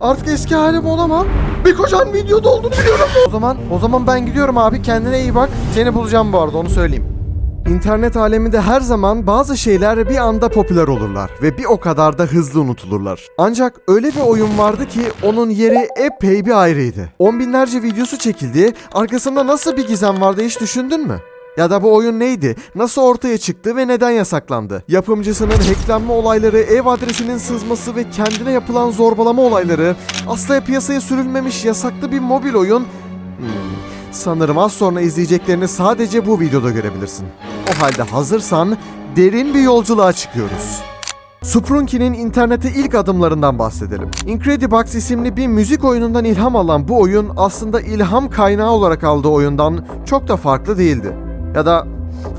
Artık eski halim olamam. Bir kocan videoda olduğunu biliyorum. O zaman o zaman ben gidiyorum abi. Kendine iyi bak. Seni bulacağım bu arada onu söyleyeyim. İnternet aleminde her zaman bazı şeyler bir anda popüler olurlar ve bir o kadar da hızlı unutulurlar. Ancak öyle bir oyun vardı ki onun yeri epey bir ayrıydı. On binlerce videosu çekildi, arkasında nasıl bir gizem vardı hiç düşündün mü? Ya da bu oyun neydi? Nasıl ortaya çıktı ve neden yasaklandı? Yapımcısının hacklenme olayları, ev adresinin sızması ve kendine yapılan zorbalama olayları, asla piyasaya sürülmemiş yasaklı bir mobil oyun... Hmm, sanırım az sonra izleyeceklerini sadece bu videoda görebilirsin. O halde hazırsan derin bir yolculuğa çıkıyoruz. Sprunky'nin internete ilk adımlarından bahsedelim. Incredibox isimli bir müzik oyunundan ilham alan bu oyun aslında ilham kaynağı olarak aldığı oyundan çok da farklı değildi. Ya da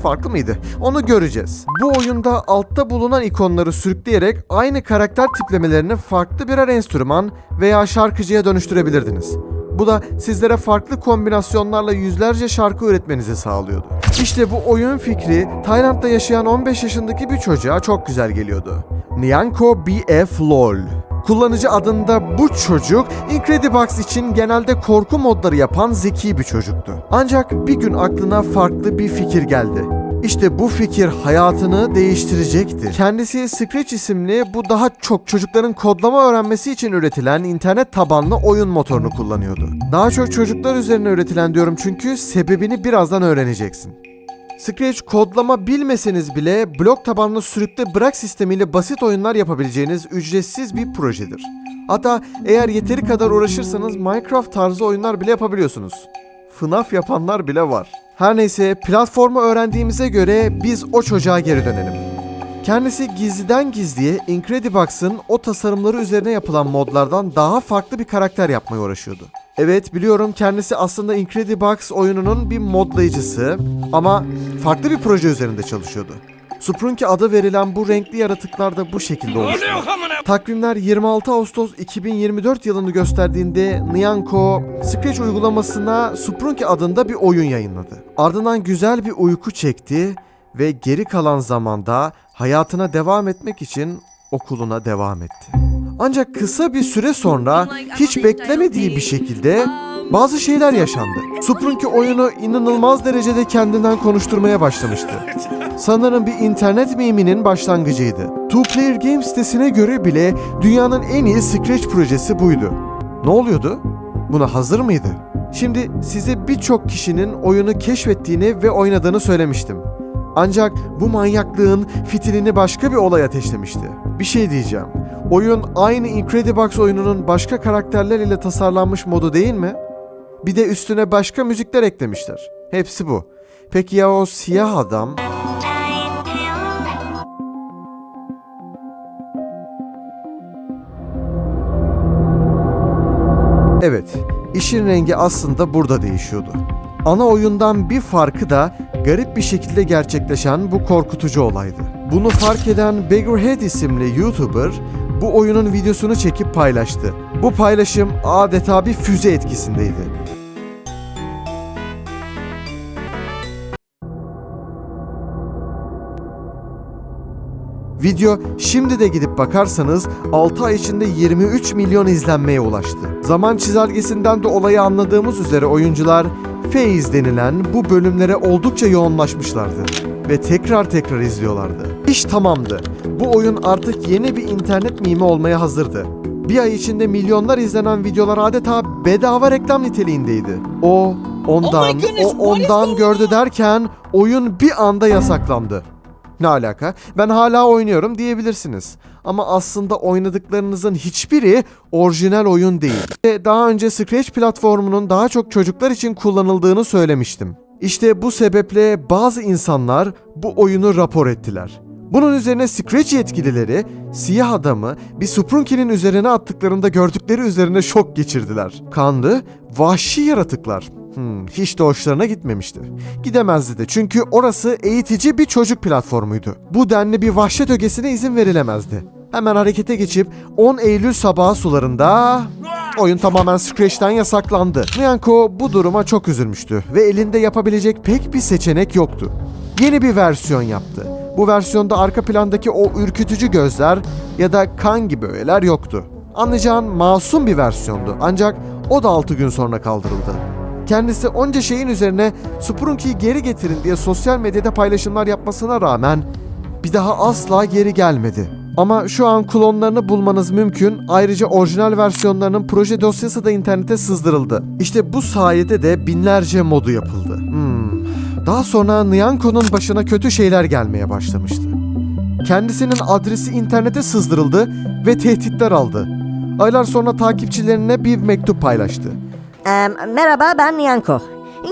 farklı mıydı? Onu göreceğiz. Bu oyunda altta bulunan ikonları sürükleyerek aynı karakter tiplemelerini farklı birer enstrüman veya şarkıcıya dönüştürebilirdiniz. Bu da sizlere farklı kombinasyonlarla yüzlerce şarkı üretmenizi sağlıyordu. İşte bu oyun fikri Tayland'da yaşayan 15 yaşındaki bir çocuğa çok güzel geliyordu. Nyanko BF LOL. Kullanıcı adında bu çocuk Incredibox için genelde korku modları yapan zeki bir çocuktu. Ancak bir gün aklına farklı bir fikir geldi. İşte bu fikir hayatını değiştirecekti. Kendisi Scratch isimli bu daha çok çocukların kodlama öğrenmesi için üretilen internet tabanlı oyun motorunu kullanıyordu. Daha çok çocuklar üzerine üretilen diyorum çünkü sebebini birazdan öğreneceksin. Scratch kodlama bilmeseniz bile blok tabanlı sürükle bırak sistemiyle basit oyunlar yapabileceğiniz ücretsiz bir projedir. Hatta eğer yeteri kadar uğraşırsanız Minecraft tarzı oyunlar bile yapabiliyorsunuz. FNAF yapanlar bile var. Her neyse platformu öğrendiğimize göre biz o çocuğa geri dönelim. Kendisi gizliden gizliye Incredibox'ın o tasarımları üzerine yapılan modlardan daha farklı bir karakter yapmaya uğraşıyordu. Evet biliyorum kendisi aslında Incredibox oyununun bir modlayıcısı ama farklı bir proje üzerinde çalışıyordu. Sprunky adı verilen bu renkli yaratıklar da bu şekilde oluştu. Takvimler 26 Ağustos 2024 yılını gösterdiğinde Nyanko, Scratch uygulamasına Sprunky adında bir oyun yayınladı. Ardından güzel bir uyku çekti ve geri kalan zamanda hayatına devam etmek için okuluna devam etti. Ancak kısa bir süre sonra hiç beklemediği bir şekilde bazı şeyler yaşandı. Sprunky oyunu inanılmaz derecede kendinden konuşturmaya başlamıştı. Sanırım bir internet miminin başlangıcıydı. Two Player Games sitesine göre bile dünyanın en iyi Scratch projesi buydu. Ne oluyordu? Buna hazır mıydı? Şimdi size birçok kişinin oyunu keşfettiğini ve oynadığını söylemiştim. Ancak bu manyaklığın fitilini başka bir olay ateşlemişti. Bir şey diyeceğim. Oyun aynı Incredibox oyununun başka karakterler ile tasarlanmış modu değil mi? Bir de üstüne başka müzikler eklemişler. Hepsi bu. Peki ya o siyah adam? Evet, işin rengi aslında burada değişiyordu. Ana oyundan bir farkı da garip bir şekilde gerçekleşen bu korkutucu olaydı. Bunu fark eden Beggarhead isimli YouTuber bu oyunun videosunu çekip paylaştı. Bu paylaşım adeta bir füze etkisindeydi. Video şimdi de gidip bakarsanız 6 ay içinde 23 milyon izlenmeye ulaştı. Zaman çizelgesinden de olayı anladığımız üzere oyuncular Phase denilen bu bölümlere oldukça yoğunlaşmışlardı ve tekrar tekrar izliyorlardı. İş tamamdı. Bu oyun artık yeni bir internet mimi olmaya hazırdı. Bir ay içinde milyonlar izlenen videolar adeta bedava reklam niteliğindeydi. O ondan, Oh goodness, o ondan gördü derken oyun bir anda yasaklandı. Ne alaka? Ben hala oynuyorum diyebilirsiniz. Ama aslında oynadıklarınızın hiçbiri orijinal oyun değil. Ve Daha önce Scratch platformunun daha çok çocuklar için kullanıldığını söylemiştim. İşte bu sebeple bazı insanlar bu oyunu rapor ettiler. Bunun üzerine Scratch yetkilileri siyah adamı bir Sprunky'nin üzerine attıklarında gördükleri üzerine şok geçirdiler. Kanlı, vahşi yaratıklar. Hmm, hiç de hoşlarına gitmemişti. Gidemezdi de çünkü orası eğitici bir çocuk platformuydu. Bu denli bir vahşet ögesine izin verilemezdi. Hemen harekete geçip 10 Eylül sabahı sularında oyun tamamen Scratch'ten yasaklandı. Nyanko bu duruma çok üzülmüştü ve elinde yapabilecek pek bir seçenek yoktu. Yeni bir versiyon yaptı. Bu versiyonda arka plandaki o ürkütücü gözler ya da kan gibi öğeler yoktu. Anlayacağın masum bir versiyondu. Ancak o da 6 gün sonra kaldırıldı. Kendisi onca şeyin üzerine Sprunky'yi geri getirin diye sosyal medyada paylaşımlar yapmasına rağmen bir daha asla geri gelmedi. Ama şu an klonlarını bulmanız mümkün. Ayrıca orijinal versiyonlarının proje dosyası da internete sızdırıldı. İşte bu sayede de binlerce modu yapıldı. Hmm. Daha sonra Nyanko'nun başına kötü şeyler gelmeye başlamıştı. Kendisinin adresi internete sızdırıldı ve tehditler aldı. Aylar sonra takipçilerine bir mektup paylaştı. Eee, merhaba ben Nyanko.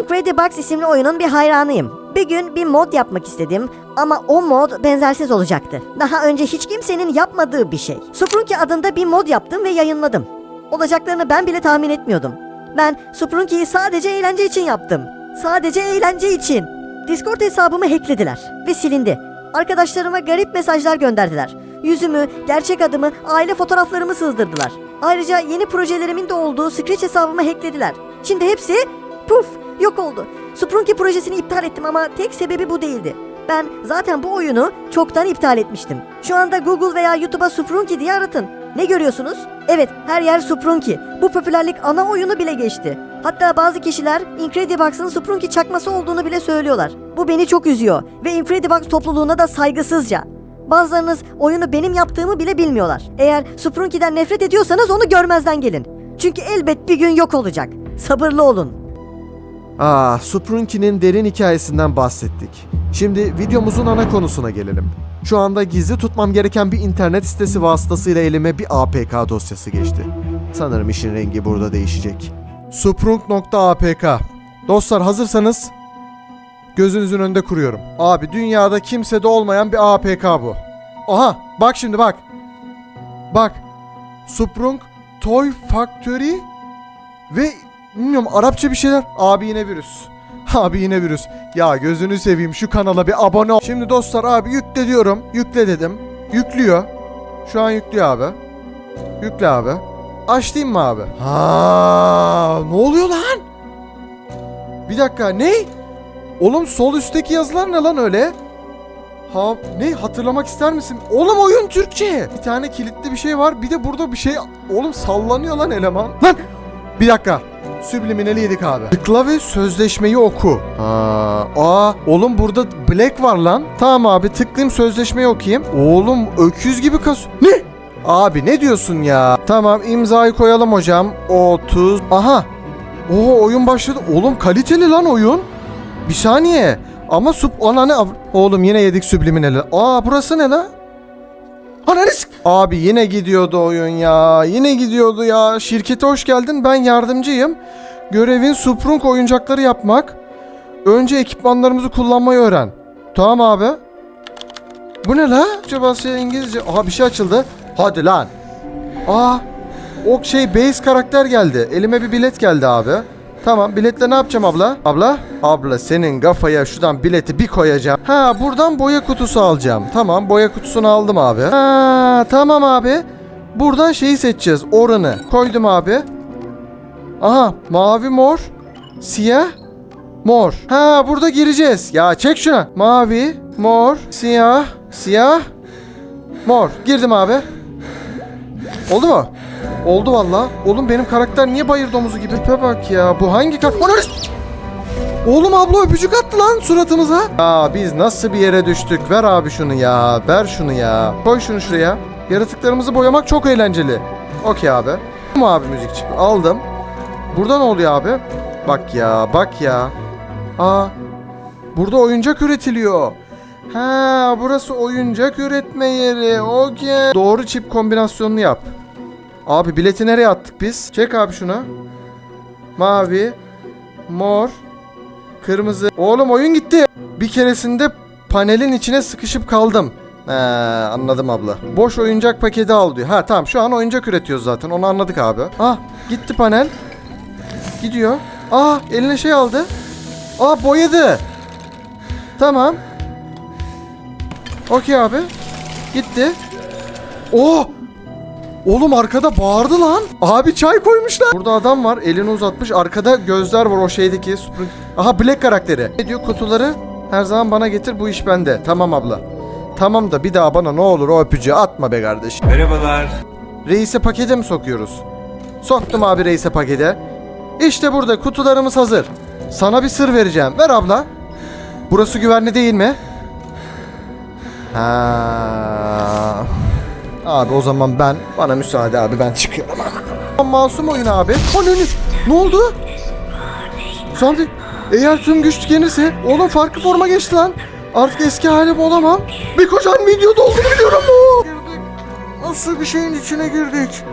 Incredibox isimli oyunun bir hayranıyım. Bir gün bir mod yapmak istedim ama o mod benzersiz olacaktı. Daha önce hiç kimsenin yapmadığı bir şey. Sprunky adında bir mod yaptım ve yayınladım. Olacaklarını ben bile tahmin etmiyordum. Ben Sprunky'yi sadece eğlence için yaptım. Sadece eğlence için. Discord hesabımı hacklediler ve silindi. Arkadaşlarıma garip mesajlar gönderdiler. Yüzümü, gerçek adımı, aile fotoğraflarımı sızdırdılar. Ayrıca yeni projelerimin de olduğu Scratch hesabımı hacklediler. Şimdi hepsi puf yok oldu. Sprunky projesini iptal ettim ama tek sebebi bu değildi. Ben zaten bu oyunu çoktan iptal etmiştim. Şu anda Google veya YouTube'a Sprunky diye aratın. Ne görüyorsunuz? Evet, her yer Sprunky. Bu popülerlik ana oyunu bile geçti. Hatta bazı kişiler Incredibox'ın Sprunky çakması olduğunu bile söylüyorlar. Bu beni çok üzüyor ve Incredibox topluluğuna da saygısızca. Bazılarınız oyunu benim yaptığımı bile bilmiyorlar. Eğer Sprunky'den nefret ediyorsanız onu görmezden gelin. Çünkü elbet bir gün yok olacak. Sabırlı olun. Ah, Sprunky'nin derin hikayesinden bahsettik. Şimdi videomuzun ana konusuna gelelim. Şu anda gizli tutmam gereken bir internet sitesi vasıtasıyla elime bir APK dosyası geçti. Sanırım işin rengi burada değişecek. Sprunk.apk Dostlar hazırsanız gözünüzün önünde kuruyorum. Abi dünyada kimsede olmayan bir APK bu. Aha bak şimdi bak. Bak. Sprunk Toy Factory ve bilmiyorum Arapça bir şeyler. Abi yine virüs. Abi yine virüs. Ya gözünü seveyim şu kanala bir abone ol. Şimdi dostlar abi yükle diyorum. Yükle dedim. Yüklüyor. Şu an yüklüyor abi. Yükle abi. Açtayım mı abi? Ha, ne oluyor lan? Bir dakika ne? Oğlum sol üstteki yazılar ne lan öyle? Ha ne hatırlamak ister misin? Oğlum oyun Türkçe. Bir tane kilitli bir şey var. Bir de burada bir şey oğlum sallanıyor lan eleman. Lan bir dakika. Subliminal'i yedik abi. Tıkla ve sözleşmeyi oku. Ha, aa oğlum burada black var lan. Tamam abi tıklayayım sözleşmeyi okuyayım. Oğlum öküz gibi kas. Ne? Abi ne diyorsun ya? Tamam imzayı koyalım hocam. 30. Aha. Oo oyun başladı. Oğlum kaliteli lan oyun. Bir saniye. Ama sub ana ne? av- Oğlum yine yedik subliminali. Aa burası ne la? Ananı sik- Abi yine gidiyordu oyun ya. Yine gidiyordu ya. Şirkete hoş geldin. Ben yardımcıyım. Görevin Sprunk oyuncakları yapmak. Önce ekipmanlarımızı kullanmayı öğren. Tamam abi. Bu ne la? Acaba şey İngilizce. Aha bir şey açıldı. Hadi lan. Aa. O şey base karakter geldi. Elime bir bilet geldi abi. Tamam biletle ne yapacağım abla? Abla? Abla senin kafaya şuradan bileti bir koyacağım. Ha buradan boya kutusu alacağım. Tamam boya kutusunu aldım abi. Ha tamam abi. Buradan şeyi seçeceğiz. Oranı. Koydum abi. Aha mavi mor. Siyah. Mor. Ha burada gireceğiz. Ya çek şuna. Mavi, mor, siyah, siyah, mor. Girdim abi. Oldu mu? Oldu valla. Oğlum benim karakter niye bayır domuzu gibi? Tipe bak ya. Bu hangi karakter? Oğlum abla öpücük attı lan suratımıza. Ya biz nasıl bir yere düştük? Ver abi şunu ya. Ver şunu ya. Koy şunu şuraya. Yaratıklarımızı boyamak çok eğlenceli. Okey abi. Bu mu abi müzik çipi? Aldım. Burada ne oluyor abi? Bak ya bak ya. Aa. Burada oyuncak üretiliyor. Ha burası oyuncak üretme yeri. Okey. Doğru çip kombinasyonunu yap. Abi bileti nereye attık biz? Çek abi şunu. Mavi, mor, kırmızı. Oğlum oyun gitti. Bir keresinde panelin içine sıkışıp kaldım. He, anladım abla. Boş oyuncak paketi al diyor. Ha tamam şu an oyuncak üretiyoruz zaten. Onu anladık abi. Ah gitti panel. Gidiyor. Aa eline şey aldı. Aa boyadı. Tamam. Okey abi. Gitti. Oh! Oğlum arkada bağırdı lan. Abi çay koymuşlar. Burada adam var elini uzatmış. Arkada gözler var o şeydeki. Aha Black karakteri. Ne diyor kutuları? Her zaman bana getir bu iş bende. Tamam abla. Tamam da bir daha bana ne olur o öpücüğü atma be kardeşim. Merhabalar. Reis'e pakete mi sokuyoruz? Soktum abi reis'e pakete. İşte burada kutularımız hazır. Sana bir sır vereceğim. Ver abla. Burası güvenli değil mi? Ha. Abi o zaman ben bana müsaade abi ben çıkıyorum. Masum oyun abi. O ne, oldu? Sandy eğer tüm güç tükenirse oğlum farklı forma geçti lan. Artık eski halim olamam. Bir kocan videoda olduğunu biliyorum? Girdik. Nasıl bir şeyin içine girdik?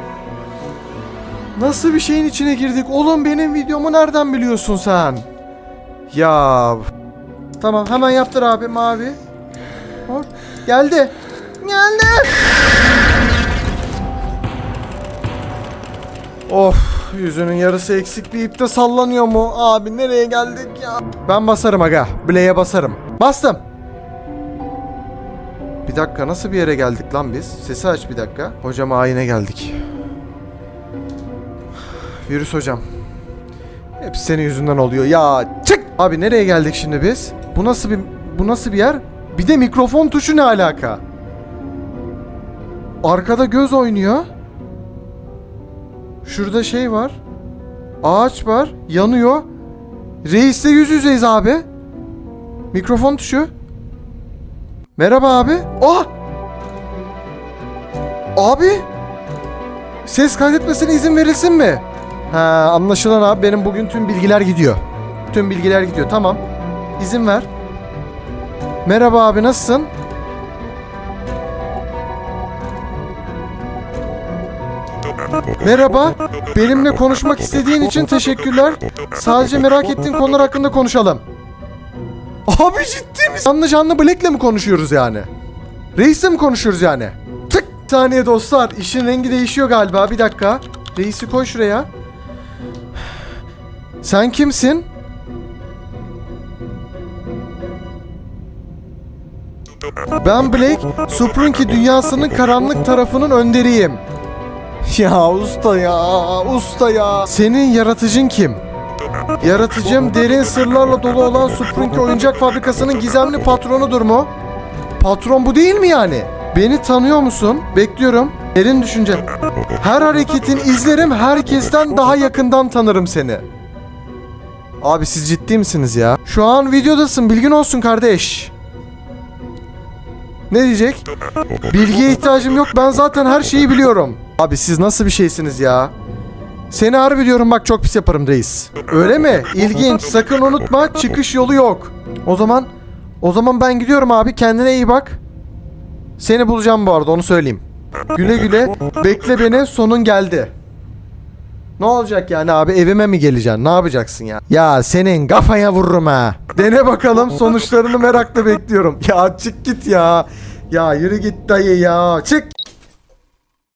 Nasıl bir şeyin içine girdik? Oğlum benim videomu nereden biliyorsun sen? Ya. Tamam hemen yaptır abi mavi. Hop. Geldi. Geldi. Of yüzünün yarısı eksik bir ipte sallanıyor mu? Abi nereye geldik ya? Ben basarım aga. Bileğe basarım. Bastım. Bir dakika nasıl bir yere geldik lan biz? Sesi aç bir dakika. Hocam ayine geldik. Virüs hocam. Hep senin yüzünden oluyor. Ya çık! Abi nereye geldik şimdi biz? Bu nasıl bir bu nasıl bir yer? Bir de mikrofon tuşu ne alaka? Arkada göz oynuyor. Şurada şey var. Ağaç var. Yanıyor. Reisle yüz yüzeyiz abi. Mikrofon tuşu. Merhaba abi. Ah! Abi! Ses kaydetmesine izin verilsin mi? Ha anlaşılan abi benim bugün tüm bilgiler gidiyor. Tüm bilgiler gidiyor. Tamam. İzin ver. Merhaba abi nasılsın? Merhaba. Benimle konuşmak istediğin için teşekkürler. Sadece merak ettiğin konular hakkında konuşalım. Abi ciddi misin? Canlı canlı Black'le mi konuşuyoruz yani? Reis'le mi konuşuyoruz yani? Tık! Saniye dostlar. İşin rengi değişiyor galiba. Bir dakika. Reis'i koy şuraya. Sen kimsin? Ben Blake, Suprunki dünyasının karanlık tarafının önderiyim. Ya usta ya, usta ya. Senin yaratıcın kim? Yaratıcım derin sırlarla dolu olan Suprunki oyuncak fabrikasının gizemli patronudur mu? Patron bu değil mi yani? Beni tanıyor musun? Bekliyorum. Derin düşünce. Her hareketin izlerim, herkesten daha yakından tanırım seni. Abi siz ciddi misiniz ya? Şu an videodasın, bilgin olsun kardeş. Ne diyecek? Bilgiye ihtiyacım yok, ben zaten her şeyi biliyorum. Abi siz nasıl bir şeysiniz ya? Seni harbi diyorum bak çok pis yaparım reis. Öyle mi? İlginç. Sakın unutma çıkış yolu yok. O zaman o zaman ben gidiyorum abi. Kendine iyi bak. Seni bulacağım bu arada onu söyleyeyim. Güle güle. Bekle beni. Sonun geldi. Ne olacak yani abi evime mi geleceksin? Ne yapacaksın ya? Ya senin kafaya vururum ha. Dene bakalım sonuçlarını merakla bekliyorum. Ya çık git ya. Ya yürü git dayı ya. Çık.